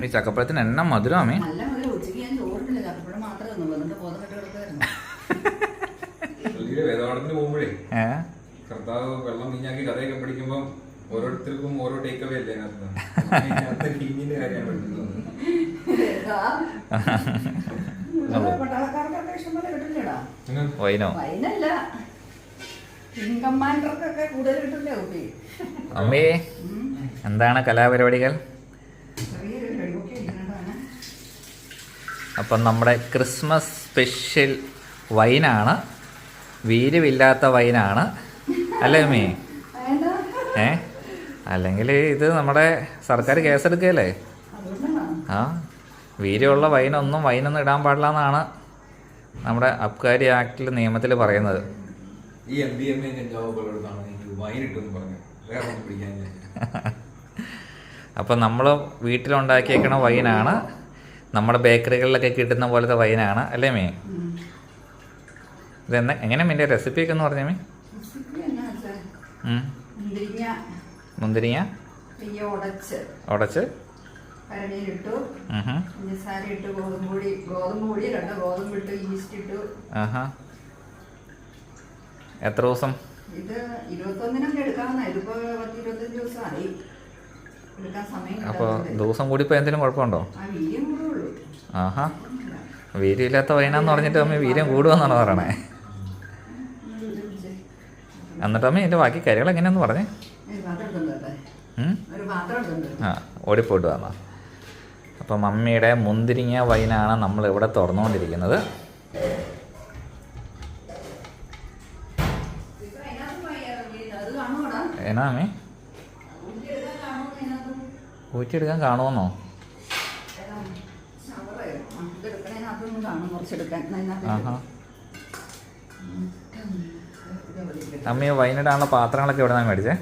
ഈ ചക്കപ്പഴത്തിന് എണ്ണ മധുരമേ വേദപാഠത്തിന് പോകുമ്പോഴേ കർത്താവ് വെള്ളം വീഞ്ഞാക്കി കഥയൊക്കെ പഠിക്കുമ്പം ഓരോരുത്തർക്കും ഓരോ ടേക്ക് അവേ അല്ലേ അതിനകത്ത്? കാര്യമാണ് പഠിക്കുന്നത് വൈനോ? അമ്മേ എന്താണ് കലാപരിപാടികൾ? അപ്പം നമ്മുടെ ക്രിസ്മസ് സ്പെഷ്യൽ വൈനാണ്. വീര്യമില്ലാത്ത വൈനാണ്. അല്ലേ മീ ഏ? അല്ലെങ്കിൽ ഇത് നമ്മുടെ സർക്കാർ കേസെടുക്കുകയല്ലേ? ആ. വീര്യമുള്ള വൈനൊന്നും വൈനൊന്നും ഇടാൻ പാടില്ല എന്നാണ് നമ്മുടെ അബ്കാരി ആക്ടിൽ നിയമത്തിൽ പറയുന്നത്. ഈ എം ബി എം എ കഞ്ചാവ് പോലെടുത്താണ് എനിക്ക് വൈൻ ഇട്ടെന്ന് പറഞ്ഞു വേറെ ഒന്നും പിടിക്കാൻ ഞാൻ അപ്പം നമ്മൾ വീട്ടിലുണ്ടാക്കിയേക്കണ വൈനാണ്. നമ്മുടെ ബേക്കറികളിലൊക്കെ കിട്ടുന്ന പോലത്തെ വൈനാണ് അല്ലേ മീ? ഇതെന്ന എങ്ങനെ മീന്റെ റെസിപ്പിയൊക്കെ എന്ന് പറഞ്ഞേ മീ. മുന്തിരിങ്ങ. ഉടച്ച്. കരണിയിലിട്ടു. പഞ്ചസാര ഇട്ട് ഗോതമ്പ് പൊടി. ഗോതമ്പ് പൊടി രണ്ട് ഗോതമ്പ് ഇട്ട് ഈസ്റ്റ് ഇട്ടു എത്ര ദിവസം? ഇത് ഇരുപത്തൊന്നിനൊക്കെ എടുക്കാവുന്ന ഇതിപ്പോ പത്ത് ഇരുപത്തഞ്ച് ദിവസമായി. എടുക്കാൻ സമയം അപ്പോൾ. ദിവസം കൂടി എന്തെങ്കിലും കുഴപ്പമുണ്ടോ? ആ വീര്യം ആഹാ. വീര്യമില്ലാത്ത വൈനാന്ന് പറഞ്ഞിട്ട് അമ്മ വീര്യം കൂടുമെന്നാണ് പറയണേ. എന്നിട്ട് അമ്മ എന്റെ ബാക്കി കാര്യങ്ങൾ എങ്ങനെയാന്ന് പറഞ്ഞു? ആ ഓടിപ്പോട്ട് വന്നാ അപ്പം മമ്മിയുടെ മുന്തിരിങ്ങ വൈനാണ് നമ്മൾ ഇവിടെ തുറന്നുകൊണ്ടിരിക്കുന്നത്. എന്നാ അമ്മേ? ഊറ്റിയെടുക്കാൻ കാണുമെന്നോ ഇതെടുക്കണേനകത്തൊന്നും കാണും കുറച്ചെടുക്കാൻ അതിനകത്ത് ആഹാ. ഉം. ഇത് ഇവിടെ ഇരിക്കട്ടെ. അമ്മ വൈനിടാനുള്ള പാത്രങ്ങളൊക്കെ എവിടെ നിന്നാണ് മേടിച്ചേ?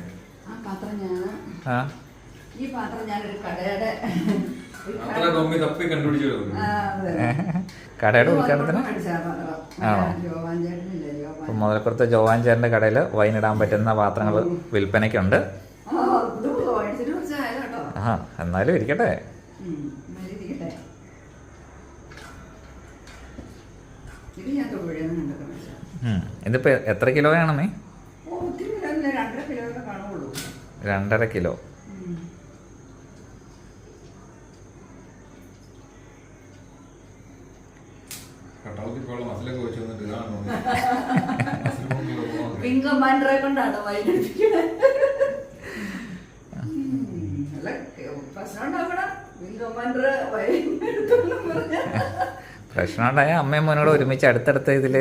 ആ പാത്രം ഞാൻ ആ. ഈ പാത്രം ഞാനൊരു കടയുടെ ഉദ്ഘാടനത്തിന്? ആണോ? മുതലപ്പുറത്ത് ജോവാൻ? ചേട്ടന്റെ കടയിൽ വൈനിടാൻ പറ്റുന്ന പാത്രങ്ങൾ വിൽപ്പനയ്ക്കുണ്ട്. ആ എന്നാലും ഇരിക്കട്ടെ ഉം, എന്നാലും ഇരിക്കട്ടെ. ഇത് ഞാൻ തൊഴിലെന്ന് കണ്ടൊക്കെ മേടിച്ചതാ. എത്ര ഓ, ഒത്തിരി കിലോ വേണമേ രണ്ടര കിലോ ഒക്കെ കാണുള്ളൂ. രണ്ടര കിലോ. കട്ടാളത്തിൽ കൊണ്ടാണ് മസിലൊക്കെ വെച്ച് വന്നിട്ട് ഇതാണോ മസിൽ കൊണ്ടുള്ള പോകാൻ പിങ്ക് കമാൻഡറെ കൊണ്ടാണ് വൈകിട്ടിരിക്കുന്നത് അല്ല പ്രശ്നം ഉണ്ടാക്കണം പിങ്ക് കമാൻഡർ വൈകിട്ടെന്നും പറഞ്ഞ പ്രശ്നമുണ്ടായ അമ്മയും മോനോട് ഒരുമിച്ച് അടുത്തടുത്ത ഇതിൽ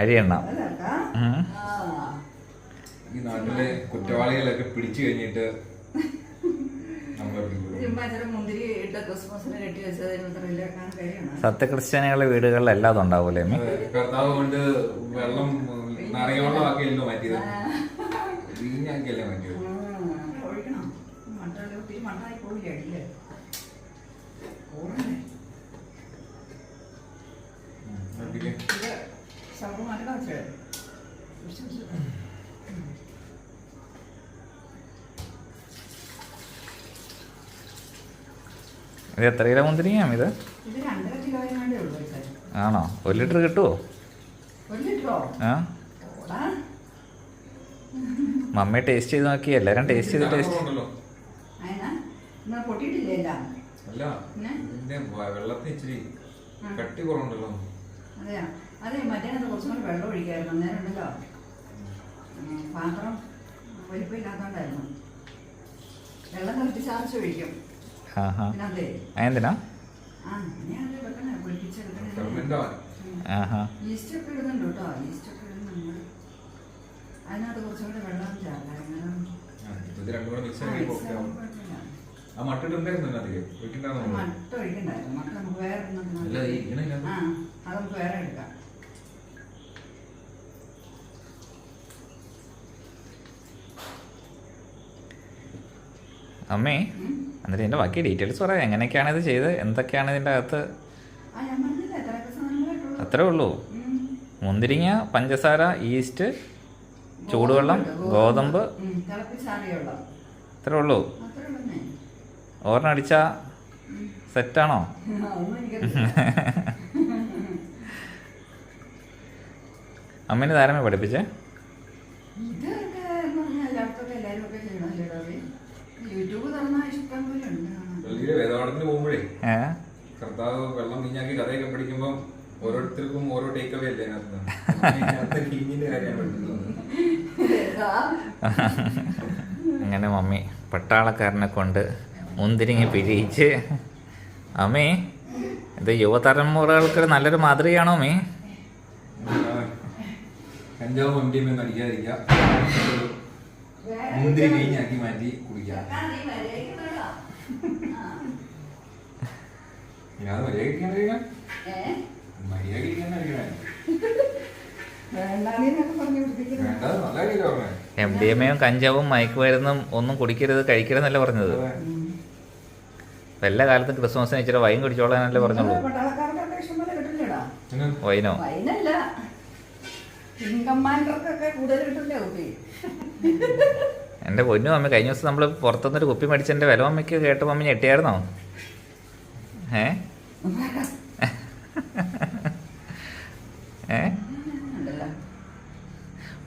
അരിയണം. ഈ നാട്ടിലെ കുറ്റവാളികളൊക്കെ പിടിച്ചു കഴിഞ്ഞിട്ട് സത്യക്രിസ്ത്യാനികളുടെ വീടുകളിൽ എല്ലാം ഉണ്ടാവൂലേ കർത്താവ് കൊണ്ട് വെള്ളം നിറയോളം വെള്ളമാക്കിയല്ലോ മാറ്റിയത്. വീഞ്ഞാക്കിയല്ലേ മാറ്റിയത്? ഇത് എത്ര കിലോ മുന്തിരിങ്ങയാണ് ഇത്. ആണോ? ഒരു ലിറ്റർ കിട്ടുമോ ആ. മമ്മി ടേസ്റ്റ് ചെയ്ത് നോക്കി എല്ലാരും ടേസ്റ്റ് ചെയ്ത് ടേസ്റ്റ് കട്ടി കുറവുണ്ടല്ലോ. അതെയാ? അതെ മറ്റേ കുറച്ചുകൂടി വെള്ളം ഒഴിക്കായിരുന്നു അന്നേരം ഉണ്ടല്ലോ. പാത്രം വലിപ്പമില്ലാത്തോണ്ടായിരുന്നു വെള്ളം തിളപ്പിച്ചാർച്ച് ഒഴിക്കും. ആ ഹാ ഇതിനകത്തേ. ആ അങ്ങനെയാണ് വെക്കണേ പൊളിപ്പിച്ചെടുക്കണേ ഫെർമെന്റ് ആവാൻ ആഹാ ഈസ്റ്റ് ഒക്കെ ഇടുന്നുണ്ട് കേട്ടോ. ഈസ്റ്റ് ഒക്കെ ഇടുന്നുണ്ട് അതിനകത്ത് കുറച്ചുകൂടെ വെള്ളം ചേർക്കാം. ആ, അതിനകത്തേക്ക് അത് മട്ട ഒഴിക്കണ്ടായിരുന്നു. മട്ട നമുക്ക് വേറെ അത് നമുക്ക് വേറെ എടുക്കാം. അമ്മേ. എന്നിട്ട് ഇതിന്റെ ബാക്കി ഡീറ്റെയിൽസ് പറയാം എങ്ങനെയൊക്കെയാണ് ഇത് ചെയ്ത് എന്തൊക്കെയാണ് ഇതിന്റെ അകത്ത്? അത്രേ ഉള്ളൂ. മുന്തിരിങ്ങ പഞ്ചസാര ഈസ്റ്റ് ചൂടുവെള്ളം ഗോതമ്പ്. അത്രേ ഉള്ളൂ. ഓർണ അടിച്ച സെറ്റാണോ അമ്മേനെ താരമേ പഠിപ്പിച്ചേ ഇതൊക്കെ എന്ന് പറഞ്ഞാൽ എല്ലായിടത്തൊക്കെ എല്ലാവരും ഒക്കെ ചെയ്യണമല്ലോ ഡോബി യൂട്യൂബ് തുറന്നാൽ ഇഷ്ടം പോലെ ഉണ്ട് കാണാൻ. പള്ളിയിലെ വേദപാഠത്തിന് പോകുമ്പോഴേ കർത്താവ് വെള്ളം വീഞ്ഞാക്കി കഥയൊക്കെ പഠിക്കുമ്പം ഓരോരുത്തർക്കും ഓരോ ടേക്ക് അവേ അല്ലേ? അങ്ങനെ മമ്മി പട്ടാളക്കാരനെ കൊണ്ട് മുന്തിരിങ്ങി പിരിയിച്ച് അമ്മേ ഇത് യുവതലമുറകൾക്ക് നല്ലൊരു മാതൃകയാണോ അമ്മേ കഞ്ചാവും എം ഡി എം ഒന്നും അടിക്കാതിരിക്കുക മുന്തിരി വീഞ്ഞാക്കി മാറ്റി കുടിക്കുക. എം ഡി എം എയും കഞ്ചാവും മയക്കുമരുന്നും ഒന്നും കുടിക്കരുത് കഴിക്കരുതെന്നല്ല പറഞ്ഞത്. എല്ലാ കാലത്തും ക്രിസ്മസിന് ഇച്ചിരി വൈൻ കുടിച്ചോളാനല്ലേ പറഞ്ഞോളൂ വൈനോ? കൂടുതൽ കിട്ടില്ലേ എന്റെ പൊന്നു അമ്മ കഴിഞ്ഞ ദിവസം നമ്മൾ പുറത്തുനിന്നൊരു കുപ്പി മേടിച്ചതിന്റെ വില അമ്മയ്ക്ക് കേട്ടപ്പോൾ അമ്മ ഞെട്ടിയായിരുന്നോ? ഏ? ഏ?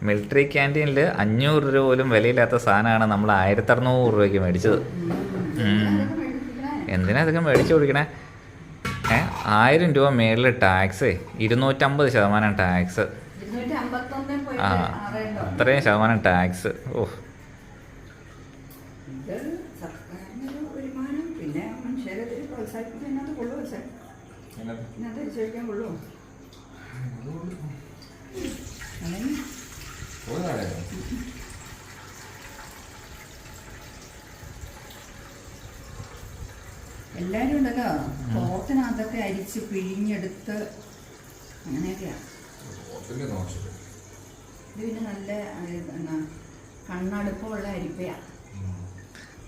മിലിറ്ററി ക്യാന്റീനിൽ അഞ്ഞൂറ് രൂപ പോലും വിലയില്ലാത്ത സാധനമാണ് നമ്മൾ ആയിരത്തി അറുന്നൂറ് രൂപയ്ക്ക് മേടിച്ചത്. എന്തിനാ അതൊക്കെ മേടിച്ചു കൊടുക്കണേ? ഏ? ആയിരം രൂപ മേളിൽ ടാക്സ് ഇരുന്നൂറ്റമ്പത് ശതമാനം ടാക്സ്. ആ അത്രയും ശതമാനം ടാക്സ്. ഓ ഇത് സർക്കാരിനൊരു വരുമാനം പിന്നെ മനുഷ്യരെ ഇതിൽ കൊള്ളു പക്ഷേ അതിനകത്ത് ഇതിനകത്ത് വിശ്വസിക്കാൻ കൊള്ളു അങ്ങനെ. ഒരു നാളെയോ? എല്ലാവരും ഉണ്ടല്ലോ? തോത്തിനകത്തൊക്കെ അരിച്ച് പിഴിഞ്ഞെടുത്ത് അങ്ങനെയൊക്കെയാ. ഇത് പിന്നെ നല്ല കണ്ണടുപ്പമുള്ള അരിപ്പയാ. ഉം.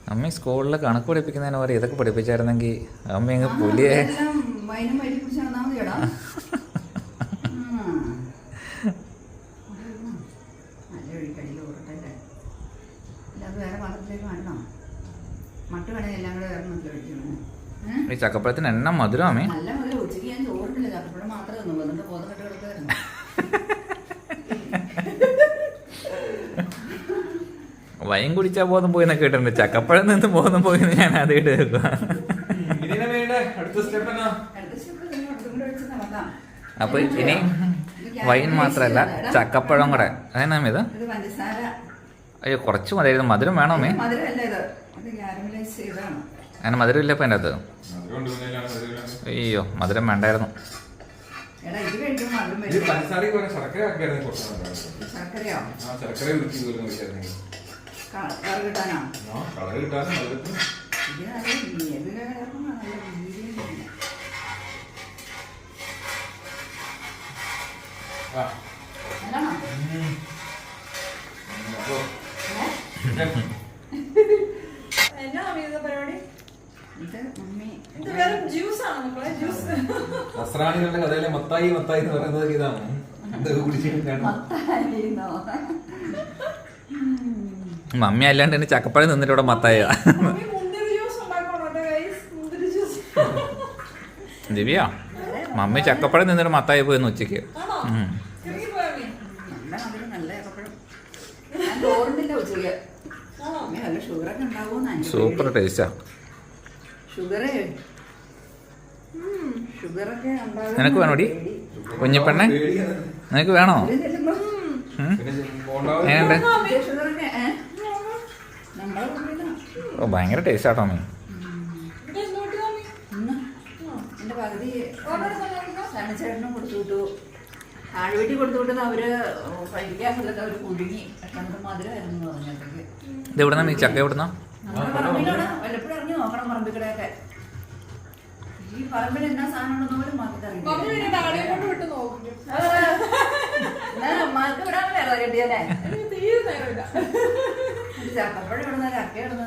അമ്മ സ്കൂളിൽ കണക്ക് പഠിപ്പിക്കുന്നതിന് പറയും ഇതൊക്കെ പഠിപ്പിച്ചായിരുന്നെങ്കിൽ അമ്മ അങ്ങ് പുലിയെ എല്ലാം എണ്ണ മധുരമേ നടന്നാൽ മതിയടാ ഉം. നല്ല ഒഴിക്കടിയിൽ ഓടട്ടല്ലേ അല്ല അത് വേറെ പാത്രത്തിലേക്ക് മാറ്റണോ മട്ട് വേണമെങ്കിൽ എല്ലാം കൂടെ വേറെ മട്ടിൽ ഒഴിക്കണം ഈ ചക്കപ്പഴത്തിന് എണ്ണം മധുരം അമ്മേ നല്ല മുതൽ ഉച്ചയ്ക്ക് ഞാൻ ചോറിട്ടില്ല ചക്കപ്പഴം മാത്രമേ ഒന്നും വന്നിട്ട് ബോധം കെട്ട് കിടക്കുമായിരുന്നു വൈൻ കുടിച്ചാ ബോധം പോയി എന്നൊക്കെ കേട്ടിട്ടുണ്ട്. ചക്കപ്പഴം നിന്ന് ബോധം പോയി എന്ന് ഞാൻ അത് നടക്കാം. അപ്പോൾ ഇനി വൈൻ മാത്രല്ല ചക്കപ്പഴം കൂടെ. അതെന്നാ ഇത്? അയ്യോ കുറച്ച് മതിയായിരുന്നു. മധുരം വേണോ മേ അങ്ങനെ മധുരം ഇല്ല ഇപ്പം എന്റെ അകത്ത് മധുരം. അയ്യോ മധുരം വേണ്ടായിരുന്നു. ശർക്കരയോ? ശർക്കര ഉരുക്കി പോലും കഴിച്ചായിരുന്നെങ്കിൽ കളർ കിട്ടാനോ ആ കളർ കിട്ടാനും മധുരത്തിന് നല്ല ഏതിലെ കിടക്കുന്ന നല്ല വീര്യം തന്നെ. ആ നല്ലതാണോ? ഉം. അപ്പൊ ഏ? എന്നാ മമ്മി ഇത് പരിപാടി ഇത് മമ്മി ഇത് വെറും ജ്യൂസ് ആണ് മക്കളെ ജ്യൂസ് നസ്രാണികളുടെ കഥയിലെ മത്തായി മത്തായി എന്ന് പറയുന്നത് ഇതാണ് എന്തൊക്കെ കുടിച്ചിട്ടാണ്? മമ്മി അല്ലാണ്ട് എന്നെ ചക്കപ്പഴം നിന്നിട്ട് ഇവിടെ മത്തായ. ദിവ്യ മമ്മി ചക്കപ്പഴം നിന്നിട്ട് മത്തായി പോയെന്ന് ഉച്ചയ്ക്ക്. ആണോ? ഉം. ഇറങ്ങി പോയാ മമ്മി? നല്ല മധുരം നല്ല ഏത്തപ്പഴം ഞാൻ ചോറുണ്ടില്ല ഉച്ചയ്ക്ക്. ആണോ? മമ്മി നല്ല ഷുഗറൊക്കെ ഉണ്ടാവുമെന്ന് സൂപ്പർ ടേസ്റ്റാ നിനക്ക് വേണോ ഡി വേണോടി? കുഞ്ഞിപ്പെണ്ണെ? നിനക്ക് വേണോ? ഉം? പിന്നെ ബോണ്ടാവ് എങ്ങനെയുണ്ട് ഷുഗറൊക്കെ ഏ? നമ്മളെ കുട്ടിയിലാ. ഓ ഭയങ്കര ടേസ്റ്റ് ആട്ടോ മീൻ പകുതി സണ്ണിച്ചേട്ടനും കൊടുത്തു വിട്ടു കൊടുത്തു അവർ കഴിക്കാൻ കുടുങ്ങി പക്ഷെ നമുക്ക് മധുരമായിരുന്നു ഇത് എവിടുന്നാ ചക്ക എവിടുന്ന? നമ്മുടെ പറമ്പിലാണ് വല്ലപ്പോഴും ഇറങ്ങി നോക്കണം പറമ്പിക്കടെയൊക്കെ ഈ പറമ്പിൽ എന്നാ സാധനം ഉണ്ടെന്ന് പോലും വിട്ട് നോക്കും. മാർക്ക് വിടാൻ വേറെ ഇടുന്ന ഇടുന്ന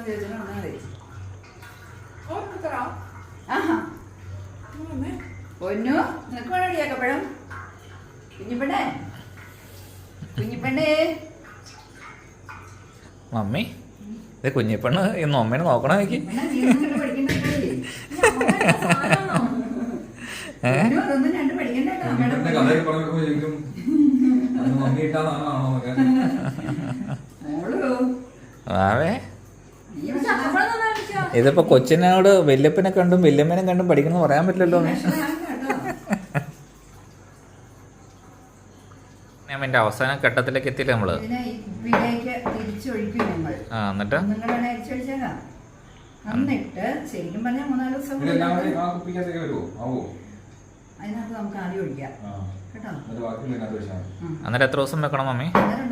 പൊന്നു നിനക്ക് വേണോ ചക്കപ്പഴം കുഞ്ഞിപ്പെണ്ണേ? കുഞ്ഞിപ്പെണ്ണേ? മമ്മി ഇത് കുഞ്ഞിപ്പെണ്ണ് ഇന്ന് അമ്മേനെ നോക്കണോ എനിക്ക്? പെണ്ണെ വിഷമ- ഇതിപ്പോ കൊച്ചിനോട് വല്യപ്പനെ കണ്ടും വല്യമ്മനെ കണ്ടും പഠിക്കണം പറയാൻ പറ്റില്ലല്ലോ എന്റെ അവസാന ഘട്ടത്തിലേക്ക് എത്തിയില്ല നമ്മൾ? ആ എന്നിട്ട്? ശരിക്കും പറഞ്ഞാൽ മൂന്നാൽ ദിവസം അതിനകത്ത് നമുക്ക് ആദ്യം ഒഴിക്കാം. കേട്ടോ. എന്നിട്ട് എത്ര ദിവസം വെക്കണം മമ്മി? അന്നേരം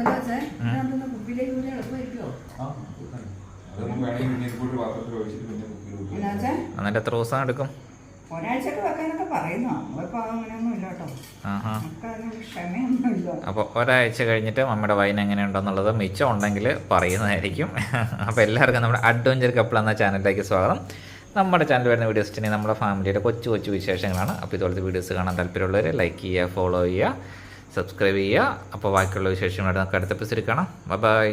കുപ്പിയിലേക്ക് കൂടി എളുപ്പമായിരിക്കുമോ എത്ര ദിവസം എടുക്കും? അപ്പൊ അപ്പോൾ ഒരാഴ്ച കഴിഞ്ഞിട്ട് മമ്മിയുടെ വൈൻ എങ്ങനെയുണ്ടെന്നുള്ളത് മിച്ചം ഉണ്ടെങ്കിൽ പറയുന്നതായിരിക്കും. അപ്പോൾ എല്ലാവർക്കും നമ്മുടെ അഡ്വഞ്ചർ കപ്പിൾ എന്ന ചാനലിലേക്ക് സ്വാഗതം. നമ്മുടെ ചാനൽ വരുന്ന വീഡിയോസ് തന്നെ നമ്മുടെ ഫാമിലിയുടെ കൊച്ചു കൊച്ചു വിശേഷങ്ങളാണ്. അപ്പോൾ ഇതുപോലത്തെ വീഡിയോസ് കാണാൻ താല്പര്യമുള്ളവർ ലൈക്ക് ചെയ്യുക ഫോളോ ചെയ്യുക സബ്സ്ക്രൈബ് ചെയ്യുക. അപ്പോൾ ബാക്കിയുള്ള വിശേഷങ്ങളായിട്ട് നമുക്ക് അടുത്ത എപ്പിസോഡിൽ കാണാം. Bye bye.